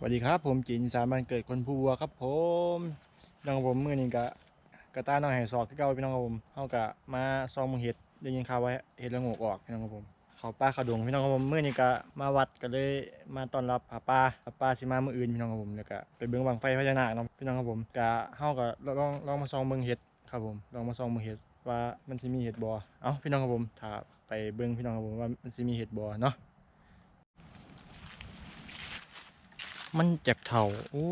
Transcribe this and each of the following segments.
สวัสดีครับผมจินสามันเกิดคนภูวัวครับผมน้องผมมือนี้กะกะต้าน้องแห่ซอกที่เก่าพี่น้องครับผมเขากะมาซองมงเห็ดได้ยินข่าวว่าเห็ดละโงกออกพี่น้องครับผมเขาป้าเขาดงพี่น้องครับผมมือนี้กะมาวัดก็เลยมาต้อนรับผาป้าผาป้าสิมามืออื่นพี่น้องครับผมแล้วก็ไปเบิ้งบังไฟพญานาคเนาะพี่น้องครับผมกะเฮาก็ลองลองมาซองเบิ้งเห็ดครับผมลองมาซองเบิ้งเห็ดว่ามันสิมีเห็ดบ่เอ้าพี่น้องครับผมถ้าไปเบิ้งพี่น้องครับผมว่ามันสิมีเห็ดบ่เนาะ มันจากเถาโอ้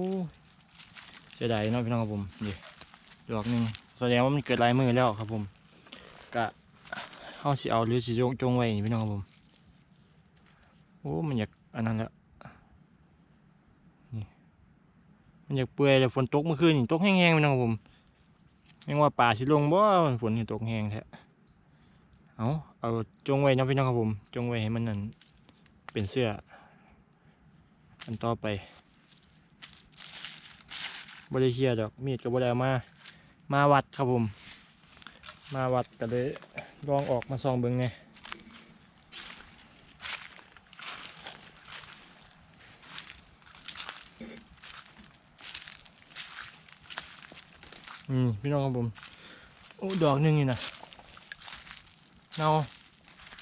เสียดายเนาะพี่น้องครับผมนี่ดอกหนึ่งแสดงว่ามันเกิดลายมือแล้วครับผมกะเฮาสิเอาหรือสิจงจงไว้นี่พี่น้องครับผมโอ้มันอยากอันนั้นล้วนี่มันอยากเปื่อยแล้วฝนตกเมื่อคืนนี่ตกแห้งๆพี่น้องครับผมยังว่าป่าสิลงบ่ฝนตกแห้งแท้เอาเอาจงไว้เนาะพี่น้องครับผม จงไว้ให้มันนั่นเป็นเสื้อ อันต่อไปบริเคียดอกมีดกับบริเอามา มาวัดครับผม มาวัดก็เลยลองออกมาส่องเบิ้งไงอืมพี่น้องครับผมโอ้ดอกหนึงนี่นะเนา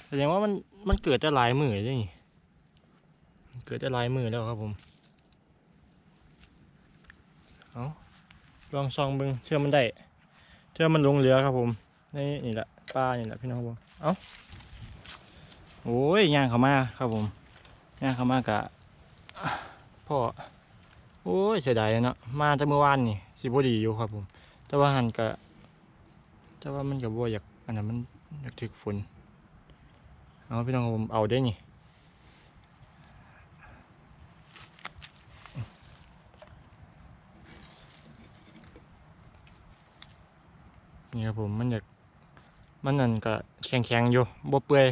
แสดงว่ามันมันเกิดจะหลายมือได้นี่ เกิดได้ลายมือแล้วครับผม เอาลองซองเบึงเชื่อมันได้ เชื่อมันลงเหลือครับผม นี่นี่แหละปลานี่แหละพี่น้องผมเอาโอ้ยย่างเขามาครับผมย่างเขามากะพ่อ โอ้ยเสียดายเนาะ มาแต่เมื่อวานนี่สิบดีอยู่ครับผม แต่ว่าหันกะแต่ว่ามันกับว่าอยากอันนั้นมันอยากถึกฝนเอาพี่น้องผมเอาได้นี่ นี่ครับผมมันอยากมันนั่นก็แข็งแข็งอยู่บ่เปื่อย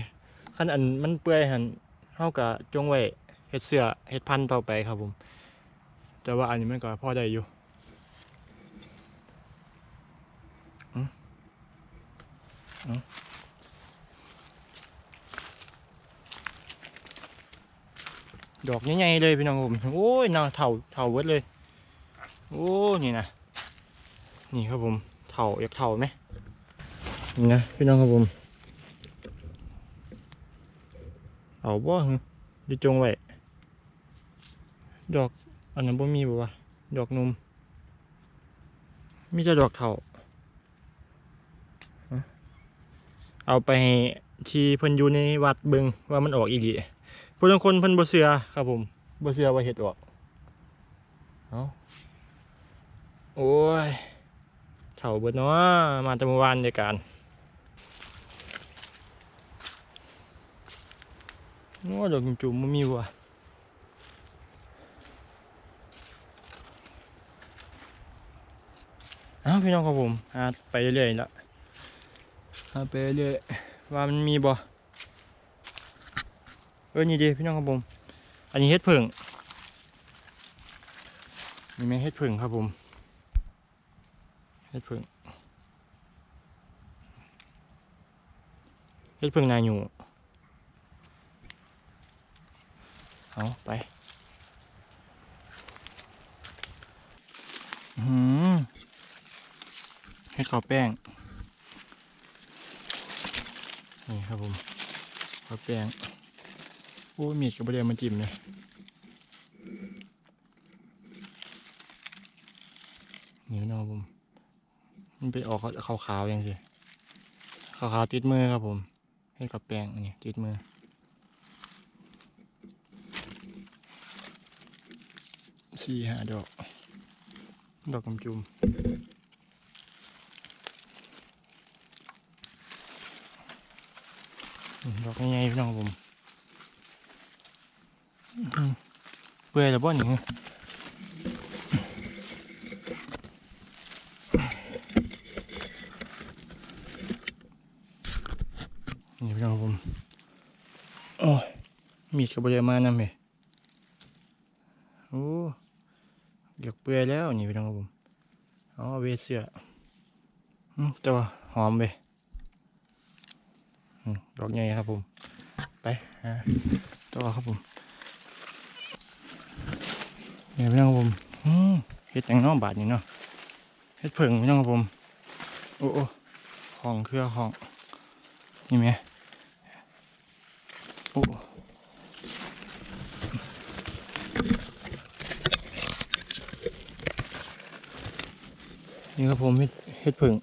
คันอันมันเปื่อยหันเฮาก็จงไว้เฮ็ดเสือเฮ็ดพันต่อไปครับผม แต่ว่าอันนี้มันก็พอได้อยู่อืมอืมดอกใหญ่ๆเลยพี่น้องผมโอ้ยน่าเถ่าเถ่าเบิดเลย โอ้ นี่นะนี่ครับผม เถ่าอยากเถ่าไหมนะพี่น้องครับผมเอาบ่ฮึดิจงไว้ดอกอันนั้นบ่มีบ่วะดอกนมมีแต่ดอกเถ่าเอาไปที่เพิ่นอยู่ในวัดเบิงว่ามันออกอีหลีผู้บางคนเพิ่นบ่เชื่อครับผมบ่เชื่อว่าเฮ็ดออก เอาโอ้ย เถ่าเบิดเนาะมาแต่เมื่อวานเดียกันโอ้ดอกจุ่มมันมีว่ะเอ้าพี่น้องครับผมหาไปเรื่อยๆละหาไปเรื่อยว่ามันมีบ่เออนี่ดีพี่น้องครับผม อันนี้เฮ็ดผึ่งนี่แม่เฮ็ดผึ่งครับผม เฮ็ดพึ่งเฮ็ดพึ่งนายอยู่เอาไปอื้อหืมเขาแป้ง นี่ครับผมข้าแป้ง โอ้มีดกับเดียมันจิ้มเลยนี่นะครับผม มันไปออกขาวๆอย่างสิขาวๆติดมือครับผม ให้กับแป้งอันนี้ติดมือ สี่ห้าดอก ดอกกำจุมดอกใหญ่ๆพี่น้องผมอื้อหือเปื่อยแล้วบ่นี่นี่พี่น้องครับผม โอ้ย มีด กับบเดียมานำเหโอ้เดือกเปื่อยแล้วนี่พี่น้องครับผมอาเอเวเสื้อแต่ว่าหอมไปอืมดอกใหญ่ครับผม ไปฮะต่อครับผมเนี่ยพี่น้องครับผมเฮ็ดยังน้องบาทนี่เนาะเฮ็ดเผิงพี่น้องครับผม โอ้โอ้ของเครือของนี่ไหมโอ้ นี่ครับผมเฮ็ดผึ่ง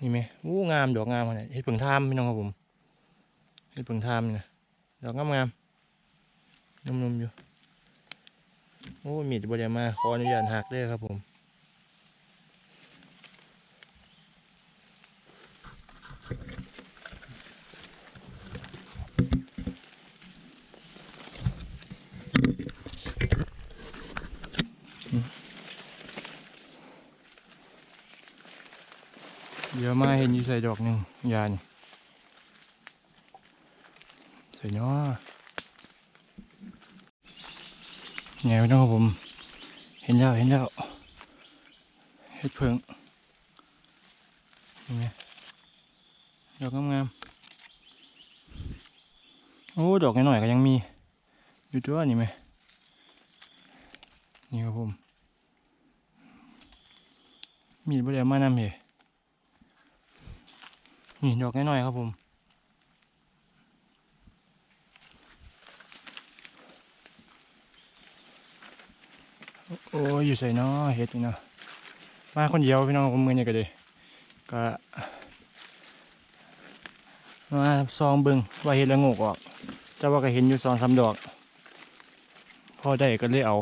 นี่ไหมอู้งามดอกงามขนาดเฮ็ดผึ่งทามพี่น้องครับผมเฮ็ดผึ่งทามนี่นะดอกงามงามนุ่มๆอยู่โอ้มีดบไดมาขออนุญาตหักได้ครับผม เดี๋ยวมาเห็นอยู่ใส่ดอกหนึ่งยานี่ใส่เนาะไงไม่ต้องครับผม เห็นแล้วเห็นแล้วเห็ดเพิงนี่ไงดอกงามๆ โอ้ ดอกน้อยๆก็ยังมี อยู่ตัวนี่ไหม นี่ครับผม มีดบริเวมานำเห นี่ดอกน้อยๆครับผมโอ้ยอยู่ใส่เนาะเฮ็ดนี่เนาะมาคนเดียวพี่น้องผมมือนี่ก็เลยก็มาซองบิ่งว่าเฮ็ดล้วงกออกแต่ว่าก็เห็นอยู่สองสามดอก พอได้ก็เลยเอา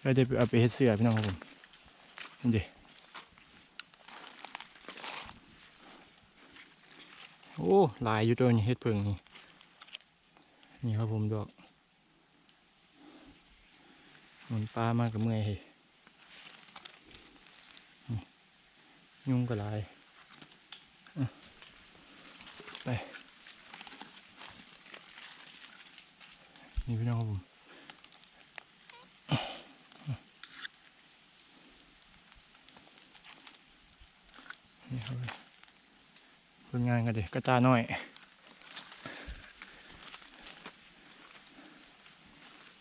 แล้วได้ไปเอาไปเฮ็ดเสือพี่น้องครับผมนี่ดิ โอ้ลายอยู่ตัวนี้เฮ็ดเพิ่งนี่ นี่ครับผมดอกมันปลามากกับเมื่อยเฮ้ยนี่งก็หลายไป นี่พี่น้องครับผมนี่ครับ ผลงานกันเด็กกระตาหน่อย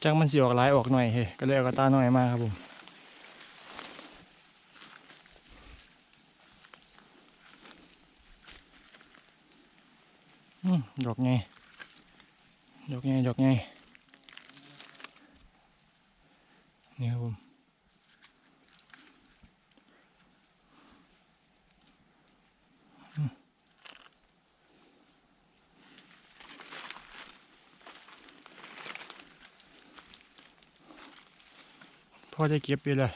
จังมันสิออกลายออกหน่อยเฮ้ก็เลยเอากระตาหน่อยมาครับผมดอกไงดอกไงดอกไงนี่ครับผม อได้เก็บไปเลย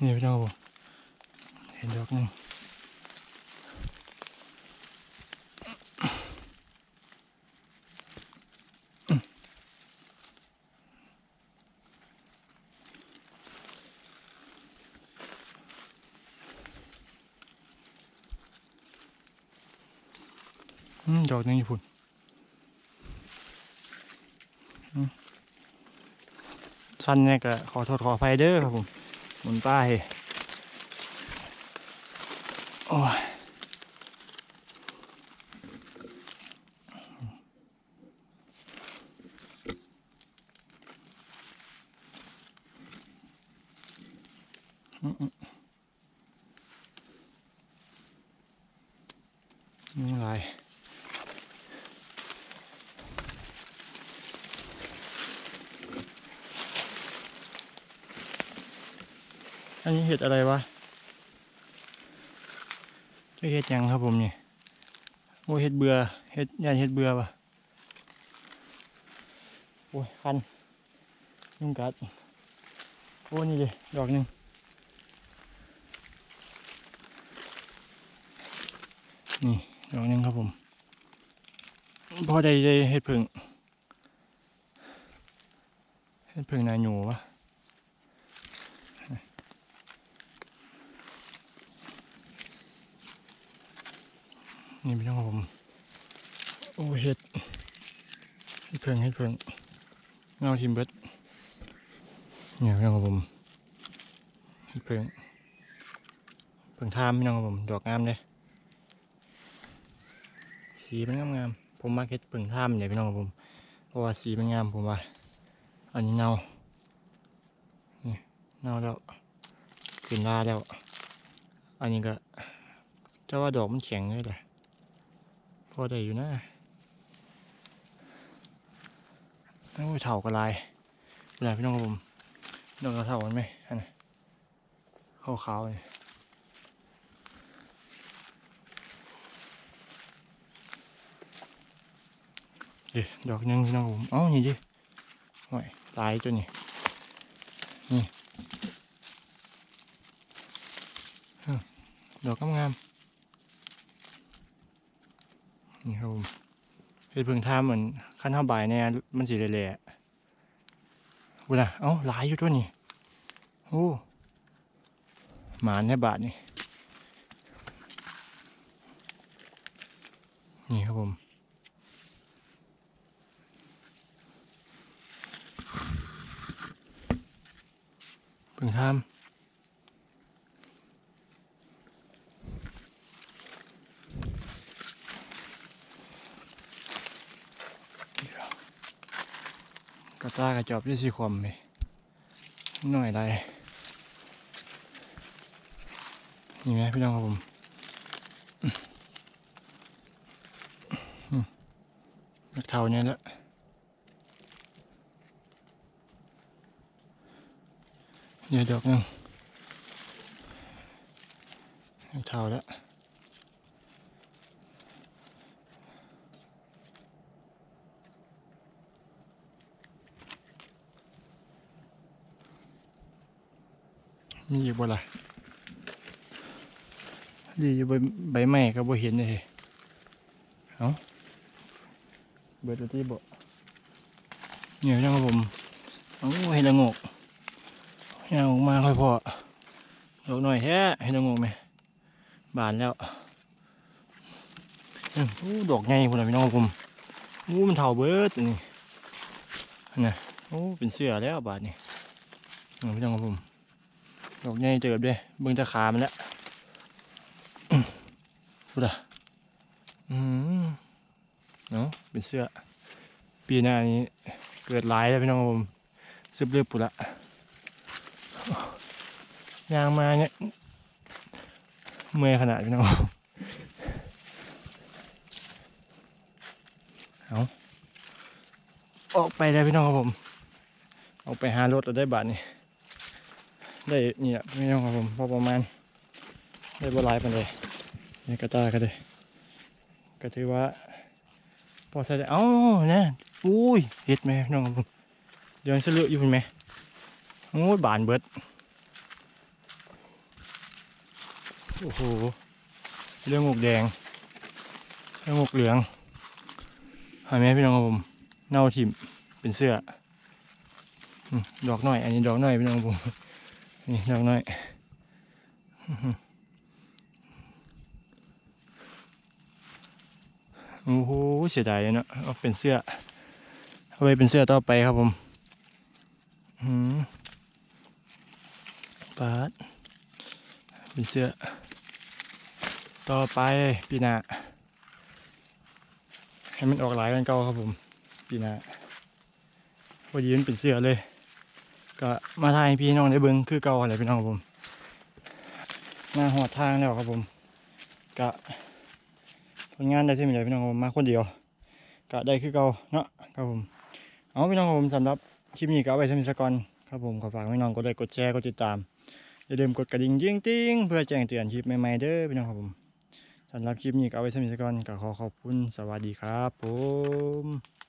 นี่พี่น้องบผมเห็นดอกหนึงดอกหนึงอยู่พุ่น สั้นเนี่ยก็ขอโทษขออภัยเด้อครับผมหมุนป้ายโอ้ยอืมอืมนี่ล อันนี้เห็ดอะไรวะเห็ดยังครับผมนี่โอ้เห็ดเบื่อเห็ดยานเห็ดเบื่อปะโอ้ยคันยุงกัดโอ้นี่เลยดอกหนึ่งนี่ดอกหนึ่งครับผมพอได้ได้เห็ดผึ่งเห็ดผึ่งนายหนูวะ นี่พี่น้องครับผม โอ้เห็ดเห็ดเพิงเห็ดเพิงเงาทิมเบิดเนี่ยพี่น้องครับผมเห็ดเพิงเพิงทามพี่น้องครับผม ดอกงามเลยสีมันงามๆผมมาเฮ็ดเพิ่งท่ามเนี่ยพี่น้องครับผม เพราะว่าสีมันงามผมว่า อันนี้เน่านี่เน่าแล้วขึ้นลาแล้ว อันนี้ก็เจ้าว่าดอกมันแข็งเลยแหละ พอได้อยู่นะโอ้ยเถากระลายเวลาพี่น้องครับผมดอกกระเถามันไหมอันนี้ขาวๆเลยเดี๋ยวดอกหนึงพี่น้องผมเอ้านี่ดิโอ้ยตายตัวนี้นี่ดอกงามๆ นี่ครับผมเฮ็ดเพิ่งท่าเหมือนขั้นเท่าบ่ายเนี่ยมันสีแหล่ๆวุ้นะเอ้าหลายอยู่ตัวนี้โอ้หมานในบาทนี่นี่ครับผมเพิ่งทำเกระตากระจอบยี่สีขวมเลยหน่อยได้นี่ไหมพี่น้องครับผมอืมนักเท่าเนี้แหละเดี๋ยดอกนึงนักเท่าแล้ว มีอยู่บ่ล่ะดีอยู่ใบใบไม้ก็บ่เห็นเลยเอาเบิดแล้วที่บ่เนี่ยพี่น้องครับผมโอ้เห็นละงกเห็นละงกมาค่อยพอดอกหน่อยแท้เห็นละงกไหมบานแล้วอู้ดอกใหญ่พุ่นน่ะพี่น้องผมอู้มันเท่าเบิดอันนี่นะโอ้เป็นเสือแล้วบาดนี่เอาพี่น้องครับผม ดอกใหญ่เจิบเด้เบิ่งแตะขามันแล้วพูดอะอืมเนาะเป็นเสื้อ ปีหน้านี้เกิดหลายแล้วพี่น้องครับผมซึบเลือบปุดละยางมาเนี่ยเมื่อยขนาดพี่น้องผมเอาออกไปได้พี่น้องครับผม ออกไปหารถเราได้บาทนี่ ได้เนี่ยพี่น้องครับผมพอประมาณ ได้บหลายปานเลยนี่กระตาก็ได้ก็ถือว่า พอใส่ได้เอ้าเนี่ยอุ้ยเห็ดไหมพี่น้องครับผมเดี๋ยวเสลืออยู่เห็นไหมโอ้ยบานเบิดโอ้โหเรื่องหมกแดงเรื่องหมกเหลืองเห็นไหมพี่น้องครับผมเน่าถิ่มเป็นเสื้อดอกหน้อย อันนี้ดอกหน้อยพี่น้องครับผม นี่ดอกน้อยโอ้โหเสียดายเนาะเอาเป็นเสื้อ เอาไว้เป็นเสื้อต่อไปครับผมอืมปาดเป็นเสื้อ ต่อไปปีหน้าให้มันออกหลายกันเก่าครับผม ปีหน้าพอดีมันเป็นเสื้อเลย ก็มาทายพี่น้องได้เบิ้งคือเก่าอะไรพี่น้องครับผมหน้าหอดทางแล้วครับผมก็ผลงานได้ที่มีเลยพี่น้องครับผมมาคนเดียวก็ได้คือเก่าเนาะครับผมเอาพี่น้องครับผมสำหรับคลิปนี้ก็เอาไว้สมิสกอนครับผมขอฝากพี่น้องกดไลค์กดแชร์กดติดตามอย่าลืมกดกระดิ่งยิ่งติ้งเพื่อแจ้งเตือนคลิปใหม่ๆเด้อพี่น้องครับผมสำหรับคลิปนี้ก็เอาไว้สมิสกอนก็ขอขอบคุณสวัสดีครับผม